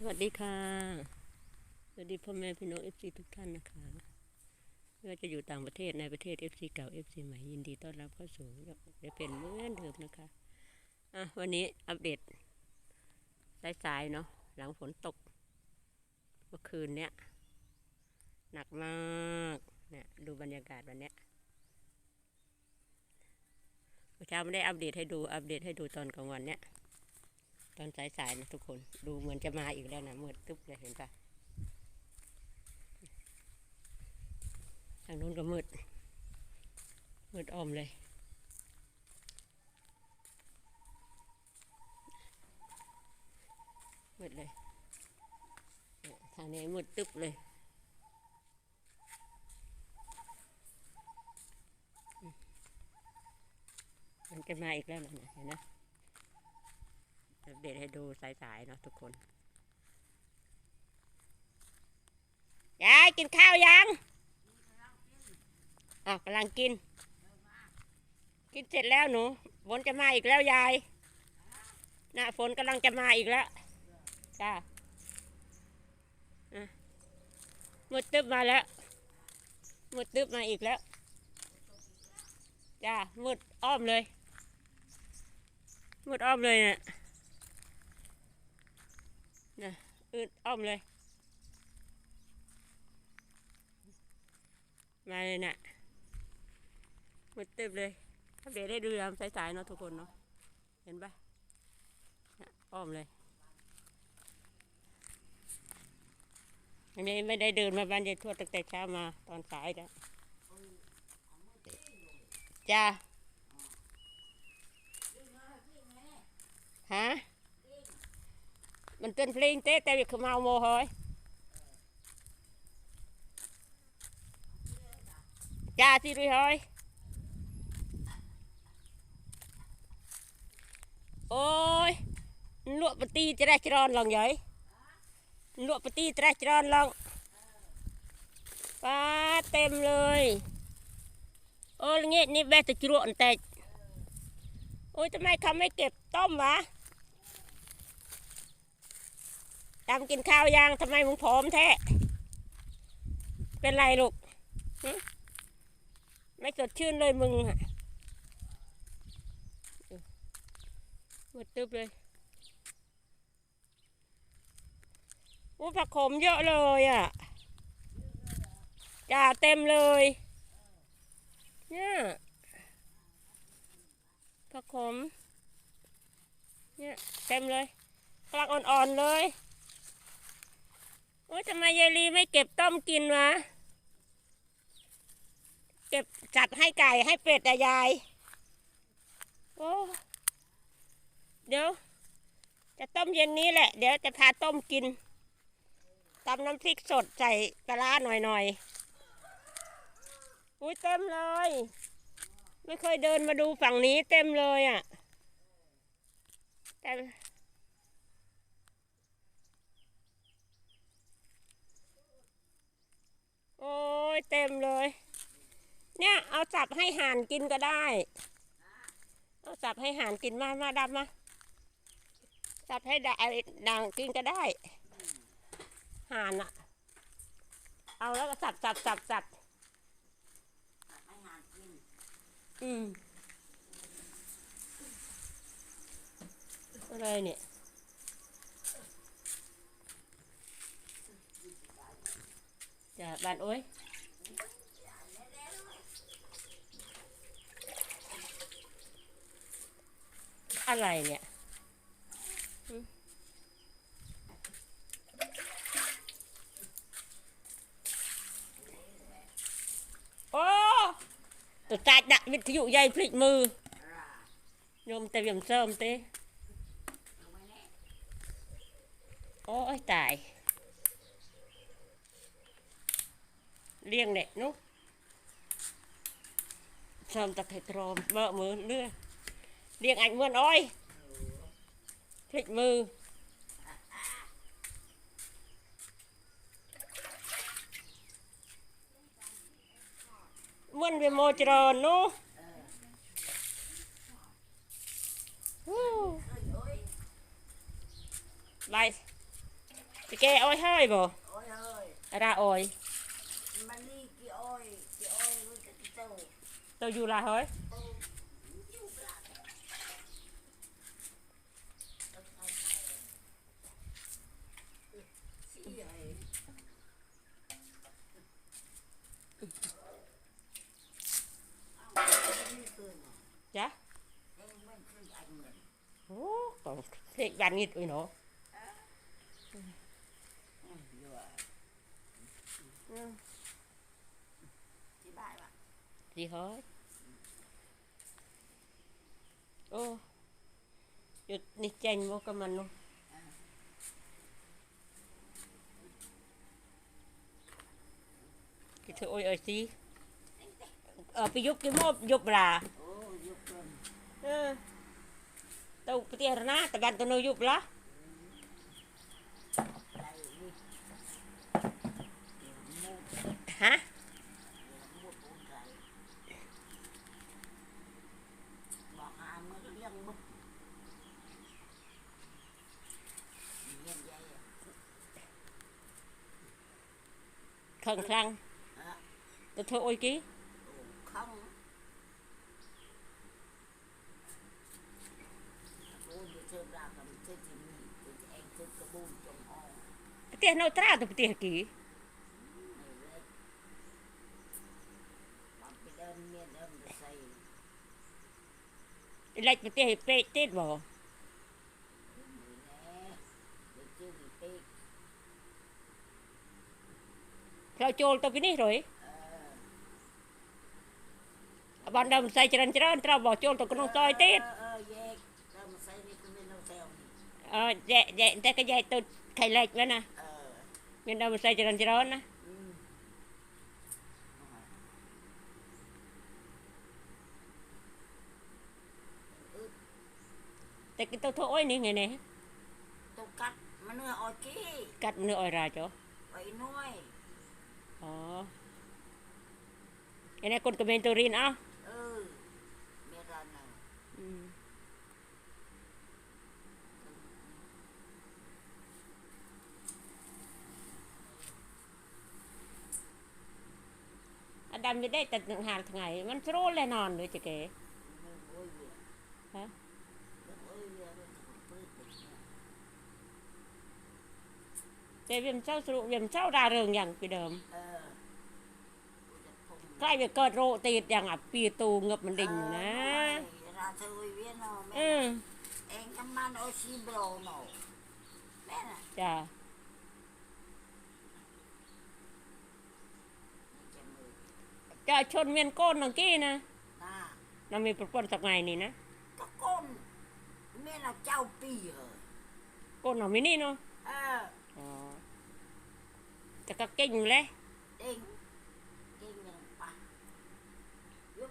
สวัสดีค่ะ สวัสดีพ่อแม่พี่น้องเอฟซีทุกท่านนะคะไม่ว่าจะอยู่ต่างประเทศในประเทศเอฟซีเก่าเอฟซีใหม่ยินดีต้อนรับเข้าสู่จะเป็นเหมือนเดิมนะคะอะวันนี้อัปเดตสายๆเนาะหลังฝนตก เมื่อคืนเนี้ยหนักมากเนี่ยดูบรรยากาศวันเนี้ยเมื่อเช้าไม่ได้อัปเดตให้ดูอัปเดตให้ดูตอนกลางวันเนี้ย ตอนสายๆนะทุกคน ดูเหมือนจะมาอีกแล้วนะมืดตึ๊บเลยเห็นปะทางนู้นก็มืด มืดอมเลยมืดเลยทางนี้มืดตึ๊บเลยมันจะมาอีกแล้วนะเห็นนะอัป เดตให้ดูสายๆเนาะทุกคน ยายกินข้าวยังอะกำลังกิน กินเสร็จแล้วหนูฝนจะมาอีกแล้วยายน่ะฝนกำลังจะมาอีกแล้วจ้าอะมืดตึ๊บมาแล้วมืดตึ๊บมาอีกแล้วจ้ามืดอ้อมเลยมืดอ้อมเลยเนี่ย นะ อืดอ้อมเลย มาเลยนะ่ะมืดตึบเลยอัปเดตให้ดูยามสายๆเนาะทุกคนเนาะ เห็นปะน่ะอ้อมเลย อันนี้ไม่ได้เดินมาบ้านยายทวดตั้งแต่เช้ามาตอนสายแล้วจ้าฮะ mình tên phlin tế tao việc mau mồ thôi cha thì rồi thôi ôi lụa bát ti tra tròn lòng vậy lụa bát ti tra tròn lòng ป้าเต็มเลยโอ้ยเงี้ยนี่แบตะจรวดแต่โอ้ยทำไมเขาไม่เก็บต้มวะ ดำกินข้าวยังทำไมมึงผอมแท้ เป็นไรลูก ไม่สดชื่นเลยมึงอะหมดตึบเลยโอ้ผักขมเยอะเลยอะจ่าเต็มเลย เนี่ยผักขม เนี่ยเต็มเลยกำลังอ่อนๆเลย ยทำไมยายลีไม่เก็บต้มกินวะ เก็บจัดให้ไก่ให้เป็ดอะยาย โอ้เดี๋ยว จะต้มเย็นนี้แหละ เดี๋ยวจะพาต้มกินตำน้ำพริกสดใส่ปลาร้าหน่อยๆอุ้ยเต็มเลย ไม่เคยเดินมาดูฝั่งนี้เต็มเลยอะ่ะเต็ โอ้ยเต็มเลย เนี่ยเอาสับให้ห่านกินก็ได้ เอาสับให้ห่านกินมามาดำมาสับให้ดาด่างกินก็ได้ห่านอะเอาแล้วก็สับสับสับสับอืมอะไรเนี่ย จ้ะบ้านโอ้ยอะไรเนี่ยหึโอ้ตัวตาดักวิทยุใหญ่พลิกมือโยมแต่เวียมเสริมเต้โอ้ยตาย เลี้ยงเนี่ยนุ๊กชมตะไคร้ตรอมเบอะมือเลื เจ้าอยู่ลาเฮ้ยโตอยู่ปลาต้อ ទីហើយអូយកនេះចេញមកក៏មិននោះគេធ្វើអុយអុយទីអពីយប់គេមកយប់បឡាអូយប់ព្រឹមអឺទៅផ្ទះរណាតកាន់ទៅនៅយប់ឡា ខឹងខ្លាំងទៅធ្វើអុយគេខឹងផ្ទះនៅត្រាទៅផ្ទះគេលេចប្រទេសឯពេកទៀតបង ផ្លូវចូលទៅពីនេះរួយអបានដើរមិនស័យច្រើនច្រើនត្រូវបោះចូលទៅក្នុងសយទៀតអឺយេយេតែក៏យេទៅខៃលេខមែនណាមានដើរមិនស័យច្រើនច្រើនណាតែគេទៅធ្វើអុយនេះថ្ងៃនេះទៅកាត់មនុស្សអុយគេកាត់មនុស្សអុយរាចុះអុយនួយ อืมแต่ก็ตัวเธอโอ้ยนี่ไงเนี่ยตกกัดมันเนื้ออ่อยกี้กัดเนื้ออ้อยราจ้ะไว้น้อยอ๋อไอ้นี่คนกระเบนตัวรินเอ้าเออเมียรันน่ะอืมอดำจะได้แต่หาทางไงมันโซรเลยนอนเลยจะเก๋มันโอ้ยเวียฮะมันโอ้ยเวียมันจะปื้ดไปเนี่ยแต่เวียมเจ้าสรุปเวียมเจ้าดาเริงอย่างปีเดิมเออ ใกล้จะเกิดโรตีดอย่างอะปีตูเงบมันดิ่งอยู่นะเออราเธอเวียนเอาแม่อืมเองก็มันโอชิโบรโนแม่น่ะจ้ะมันจะมือจะชนเ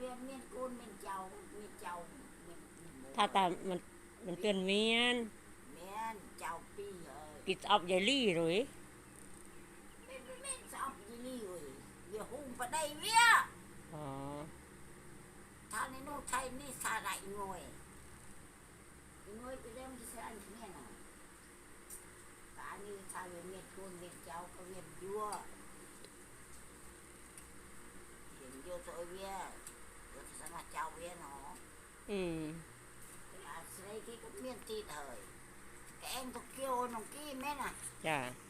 เรียนเมียนกูนเมียนเจ้าเมียนเจ้าเมียนเมียนหมูถ้าตามมันมันเตือนเมียนแม่นเจ้าปีเอ้ยกิดออบยายลี่เลยแม่นแม่นจะเอาไปนี่เว้ยอย่าหุ่งไปได้เวียอ๋อถ้าในโน้นไทยนี่สาไรงวยงวยไปเล่มที่ใส่อันนี้น่ะแต่อันนี้ถ้าเวียนเมียนกูนเมียนเจ้าก็เวียนยั่วเวียนยั่วตัวเวียเดี๋ยวจะสมัครเจ้าเวียเนาะอืมอาศัยที่ก็เมียนตีเถยแกเองตกเกี่ยวน้องกี้แม่น่ะจ้ะเ